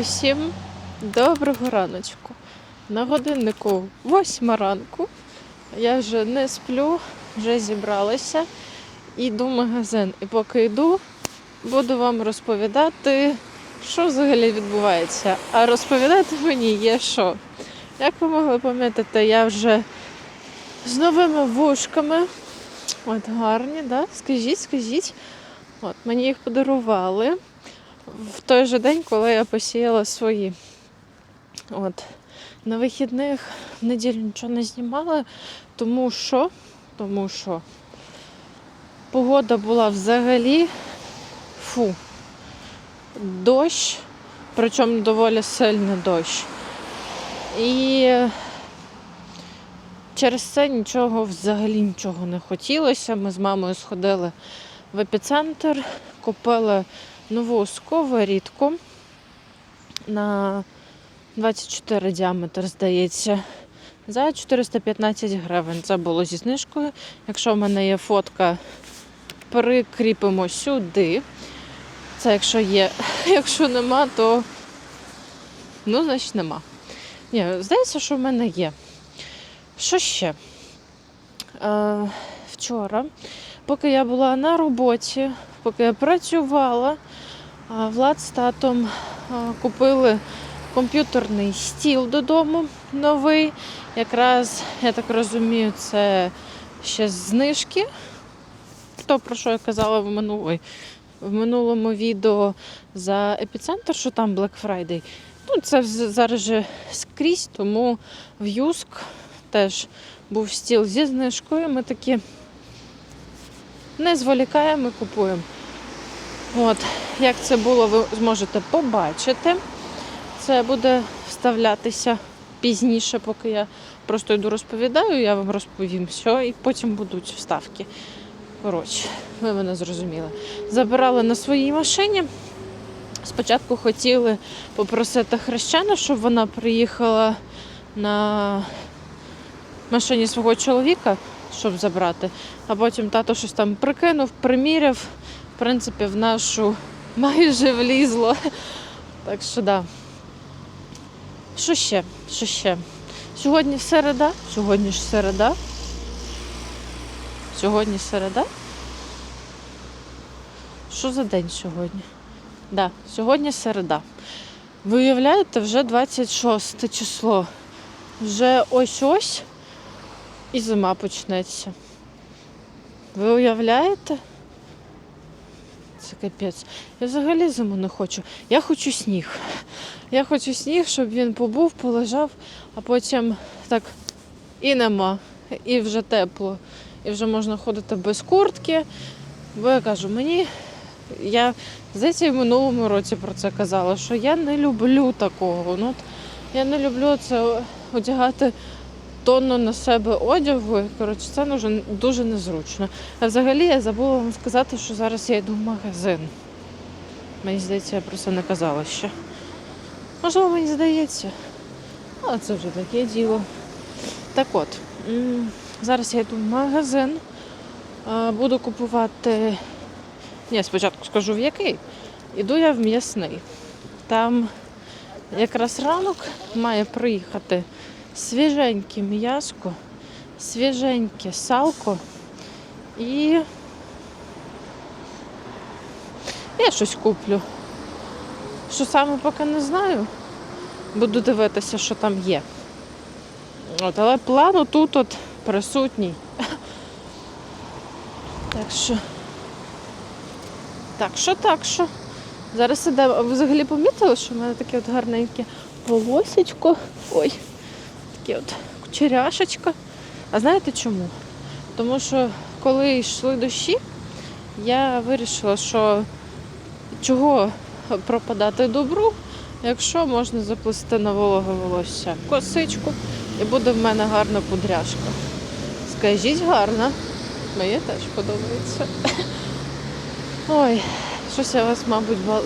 Усім доброго раночку. На годиннику 8 ранку. Я вже не сплю, вже зібралася. Йду в магазин. І поки йду, буду вам розповідати, що взагалі відбувається. А розповідати мені є що. Як ви могли помітити, я вже з новими вушками. От гарні, да? Скажіть, скажіть. От, мені їх подарували в той же день, коли я посіяла свої. От. На вихідних в неділю нічого не знімала, тому що, тому що погода була взагалі фу. Дощ, причому доволі сильний дощ. І через це нічого взагалі нічого не хотілося. Ми з мамою сходили в епіцентр, купили нову сковорідку на 24 діаметр, здається, за 415 гривень. Це було зі знижкою. Якщо в мене є фотка, прикріпимо сюди. Це якщо є. Якщо нема, то ну, значить нема. Ні, здається, що в мене є. Що ще? Е, вчора, поки я була на роботі, поки я працювала, Влад з татом купили комп'ютерний стіл додому новий. Якраз, я так розумію, це ще знижки. То, про що я казала в минулому, в минулому відео за епіцентр, що там Black Friday. Ну, це зараз же скрізь, тому в Юск теж був стіл зі знижкою. Ми такі не зволікаємо і купуємо. От, як це було, ви зможете побачити. Це буде вставлятися пізніше, поки я просто йду розповідаю, я вам розповім все, і потім будуть вставки. Коротше, ви мене зрозуміли. Забирали на своїй машині. Спочатку хотіли попросити хрещену, щоб вона приїхала на машині свого чоловіка, щоб забрати. А потім тато щось там прикинув, приміряв. В принципі, в нашу майже влізло. Так що да. Що ще? Що ще? Сьогодні середа. Сьогодні ж середа. Сьогодні середа. Що за день сьогодні? Да, сьогодні середа. Ви уявляєте, вже 26 число. Вже ось-ось і зима почнеться. Ви уявляєте? Капець. Я взагалі зиму не хочу. Я хочу сніг. Я хочу сніг, щоб він побув, полежав, а потім так і нема, і вже тепло. І вже можна ходити без куртки. Бо я кажу, мені, я здається, в минулому році про це казала, що я не люблю такого. Ну, я не люблю це одягати тонну на себе одягу. Коротше, це дуже, дуже незручно. А взагалі я забула вам сказати, що зараз я йду в магазин. Мені здається, я про це не казала ще. Можливо, мені здається. Але це вже таке діло. Так от, зараз я йду в магазин. Буду купувати. Ні, спочатку скажу в який. Іду я в м'ясний. Там якраз ранок має приїхати свіженьке м'яско, свіженьке салко і я щось куплю. Що саме поки не знаю. Буду дивитися, що там є. От, але план тут от присутній. Так що. Так що, так що. Зараз іде. Ви взагалі помітили, що в мене таке от гарненьке волосечко. Ой, таке от кучеряшечка. А знаєте чому? Тому що коли йшли дощі, я вирішила, що чого пропадати добру, якщо можна заплести на вологе волосся косичку і буде в мене гарна кудряшка. Скажіть гарна. Мені теж подобається. Ой, щось я вас, мабуть, ба-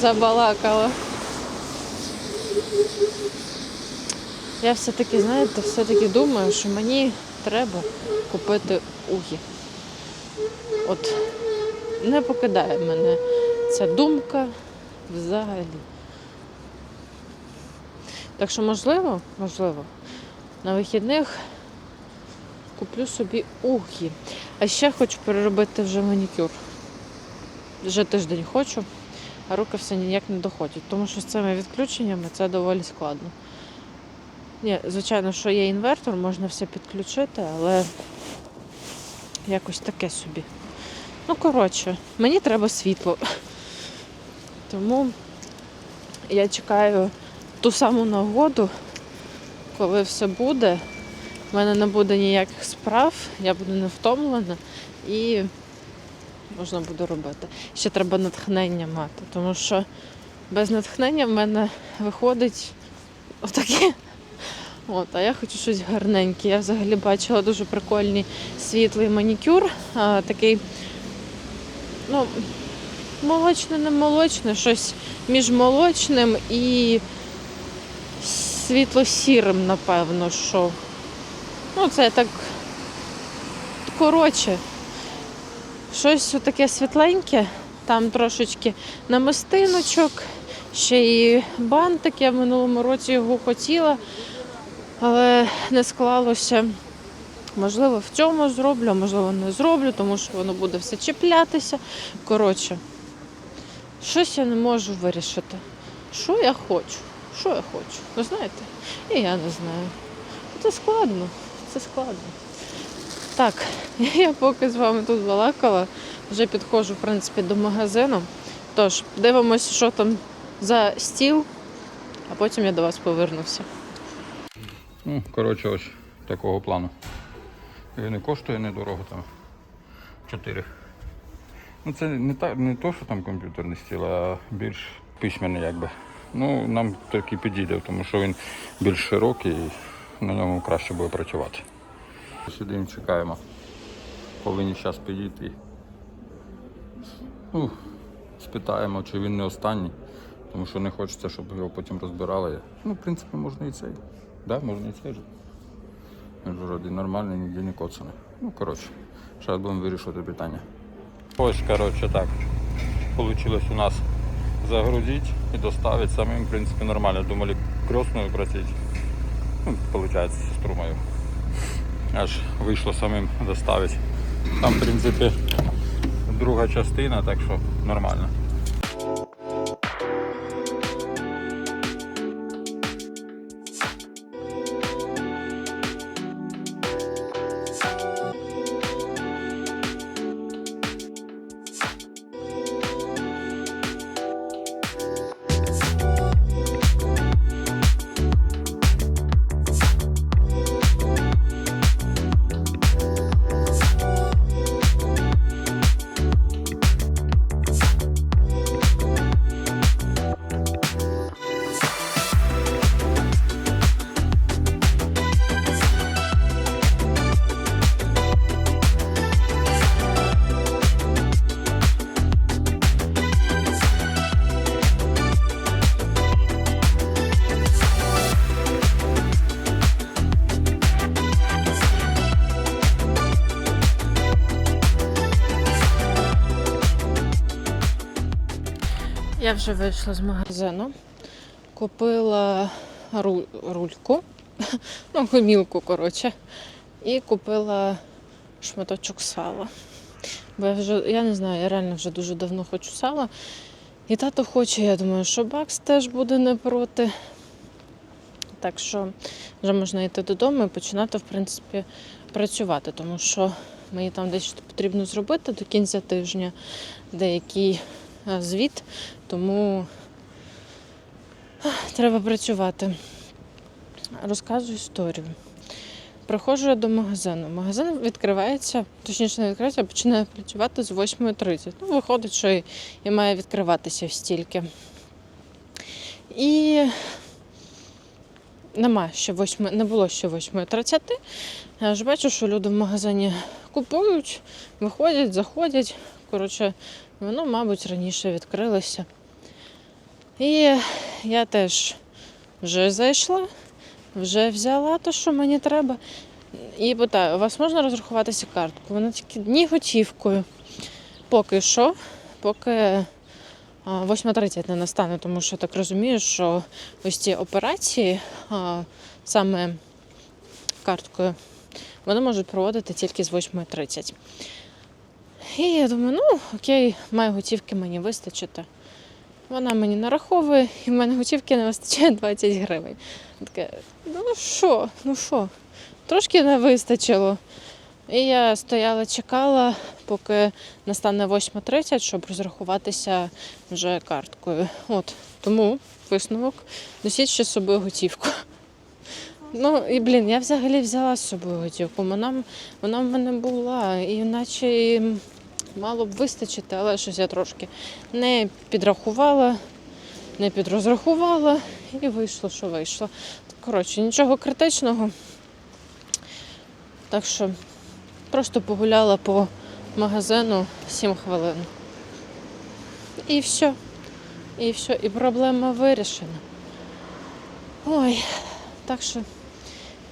забалакала. Я все-таки, знаєте, все-таки думаю, що мені треба купити угі. От не покидає мене ця думка взагалі. Так що, можливо, можливо, на вихідних куплю собі угі. А ще хочу переробити вже манікюр. Вже тиждень хочу, а руки все ніяк не доходять. Тому що з цими відключеннями це доволі складно. Ні, звичайно, що є інвертор, можна все підключити, але якось таке собі. Ну, коротше, мені треба світло. Тому я чекаю ту саму нагоду, коли все буде. У мене не буде ніяких справ, я буду не втомлена і можна буде робити. Ще треба натхнення мати, тому що без натхнення в мене виходить отаке. От, а я хочу щось гарненьке. Я взагалі бачила дуже прикольний світлий манікюр, а, такий, ну, молочне, не молочне, щось між молочним і світло-сірим, напевно, що. Ну, це так коротше. Щось таке світленьке, там трошечки намистиночок, ще і бантик. Я в минулому році його хотіла, але не склалося. Можливо, в цьому зроблю, а можливо, не зроблю, тому що воно буде все чіплятися. Коротше, щось я не можу вирішити. Що я хочу? Що я хочу? Ви знаєте? І я не знаю. Це складно. Це складно. Так, я поки з вами тут балакала, вже підходжу, в принципі, до магазину. Тож, дивимося, що там за стіл, а потім я до вас повернуся. Ну, коротше, ось такого плану. Він не коштує недорого там. 4. Ну це не та, не то, що там комп'ютерний стіл, а більш письменний якби. Ну, нам такий підійде, тому що він більш широкий і на ньому краще буде працювати. Сидимо, чекаємо. Повинні зараз підійти. Ну, спитаємо, чи він не останній, тому що не хочеться, щоб його потім розбирали. Ну, в принципі, можна і цей. Да, можна і цей же. Він же вроді нормальний, ніде не коцаний. Ну, коротше, зараз будемо вирішувати питання. Ось, коротше, так. Получилось у нас загрузити і доставити самим, в принципі, нормально. Думали крестную просить. Ну, виходить, сестру мою. Аж вийшло самим доставити. Там, в принципі, друга частина, так що нормально. Я вже вийшла з магазину, купила ру- рульку, ну, гомілку, коротше, і купила шматочок сала. Бо я вже, я не знаю, я реально вже дуже давно хочу сала. І тато хоче, я думаю, що Бакс теж буде не проти. Так що вже можна йти додому і починати, в принципі, працювати, тому що мені там дещо потрібно зробити до кінця тижня, деякий е, звіт, тому треба працювати. Розказую історію. Приходжу я до магазину. Магазин відкривається, точніше не відкривається, а починає працювати з 8.30. Ну, виходить, що і, і має відкриватися стільки. І нема ще 8, не було ще 8.30. Я ж бачу, що люди в магазині купують, виходять, заходять. Коротше, воно, мабуть, раніше відкрилося. І я теж вже зайшла, вже взяла те, що мені треба. І питаю, у вас можна розрахуватися карткою? Вона тільки ні готівкою. Поки що, поки 8.30 не настане, тому що так розумію, що ось ці операції саме карткою вони можуть проводити тільки з 8.30. І я думаю, ну окей, маю готівки мені вистачити. Вона мені нараховує, і в мене готівки не вистачає 20 гривень. Таке, ну що, ну що, трошки не вистачило. І я стояла, чекала, поки настане 8.30, щоб розрахуватися вже карткою. От тому висновок. Носіть ще з собою готівку. Ну і блін, я взагалі взяла з собою готівку. Вона, вона в мене була, і наче мало б вистачити, але щось я трошки не підрахувала, не підрозрахувала і вийшло, що вийшло. Коротше, нічого критичного. Так що просто погуляла по магазину 7 хвилин. І все. І все. І проблема вирішена. Ой, так що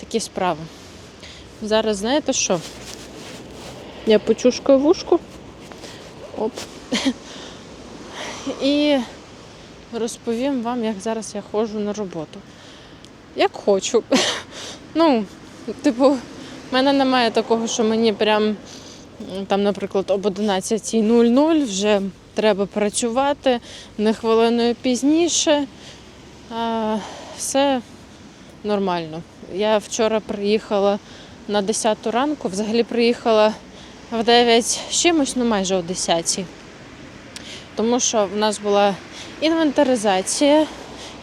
такі справи. Зараз знаєте що? Я почушкаю вушку. Оп. І розповім вам, як зараз я ходжу на роботу. Як хочу. Ну, типу, в мене немає такого, що мені прям там, наприклад, об 11.00 вже треба працювати, не хвилиною пізніше. А, все нормально. Я вчора приїхала на 10 ранку, взагалі приїхала в 9 чимось, ну майже о 10. Тому що в нас була інвентаризація,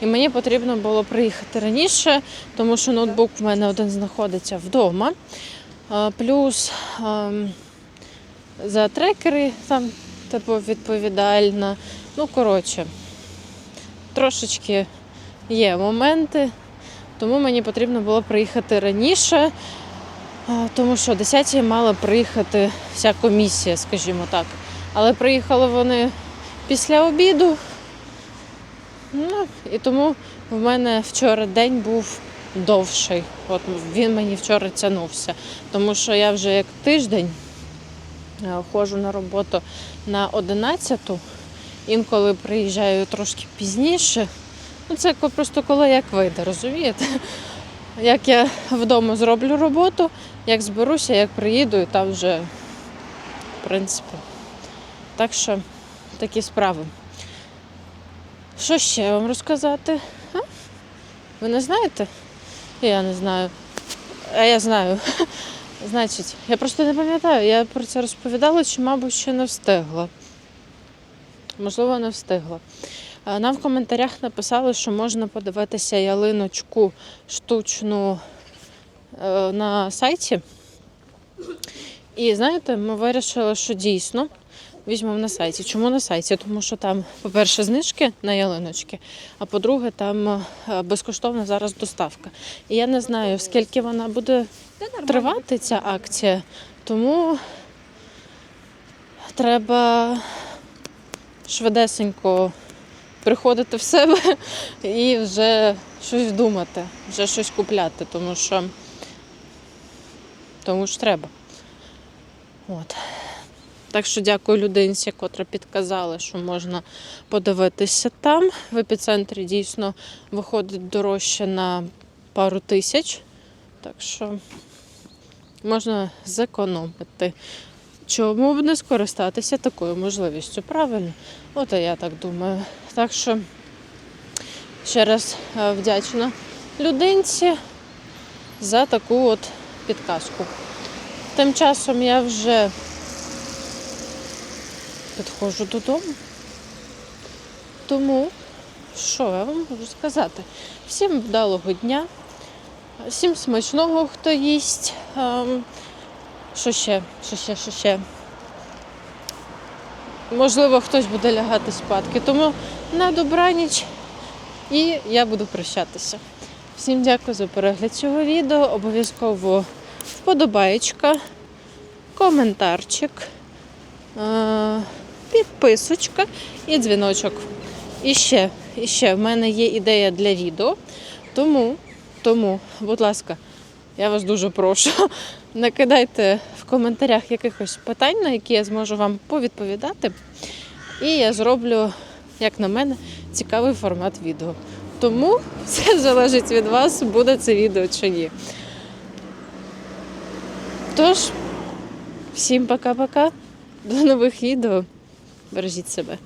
і мені потрібно було приїхати раніше, тому що ноутбук в мене один знаходиться вдома. Плюс ем, за трекери там типу відповідальна. Ну, коротше, трошечки є моменти, тому мені потрібно було приїхати раніше, тому що о 10 мала приїхати вся комісія, скажімо так. Але приїхали вони після обіду. Ну, і тому в мене вчора день був довший. От він мені вчора тягнувся. Тому що я вже як тиждень е, ходжу на роботу на 11-ту, інколи приїжджаю трошки пізніше. Ну, це просто коли як вийде, розумієте? Як я вдома зроблю роботу, як зберуся, як приїду, і там вже, в принципі. Так що такі справи. Що ще вам розказати? А? Ви не знаєте? Я не знаю. А я знаю. Значить, я просто не пам'ятаю, я про це розповідала, чи, мабуть, ще не встигла. Можливо, не встигла. Нам в коментарях написали, що можна подивитися ялиночку штучну е, на сайті. І знаєте, ми вирішили, що дійсно візьмемо на сайті. Чому на сайті? Тому що там, по-перше, знижки на ялиночки, а по-друге, там е, безкоштовна зараз доставка. І я не знаю, скільки вона буде тривати, ця акція, тому треба швидесенько приходити в себе і вже щось думати, вже щось купляти, тому що тому що треба. От. Так що дякую людинці, котра підказала, що можна подивитися там. В епіцентрі дійсно виходить дорожче на пару тисяч. Так що можна зекономити. Чому б не скористатися такою можливістю? Правильно? От і я так думаю. Так що ще раз е, вдячна людинці за таку от підказку. Тим часом я вже підходжу додому. Тому, що я вам можу сказати? Всім вдалого дня, всім смачного, хто їсть. Що ще? Що ще, що ще? Можливо, хтось буде лягати спадки. Тому на добраніч і я буду прощатися. Всім дякую за перегляд цього відео. Обов'язково вподобаєчка, коментарчик, е, підписочка і дзвіночок. І ще, і ще в мене є ідея для відео. Тому, тому, будь ласка, я вас дуже прошу. Накидайте в коментарях якихось питань, на які я зможу вам повідповідати. І я зроблю як на мене, цікавий формат відео. Тому все залежить від вас, буде це відео чи ні. Тож, всім пока-пока. До нових відео. Бережіть себе.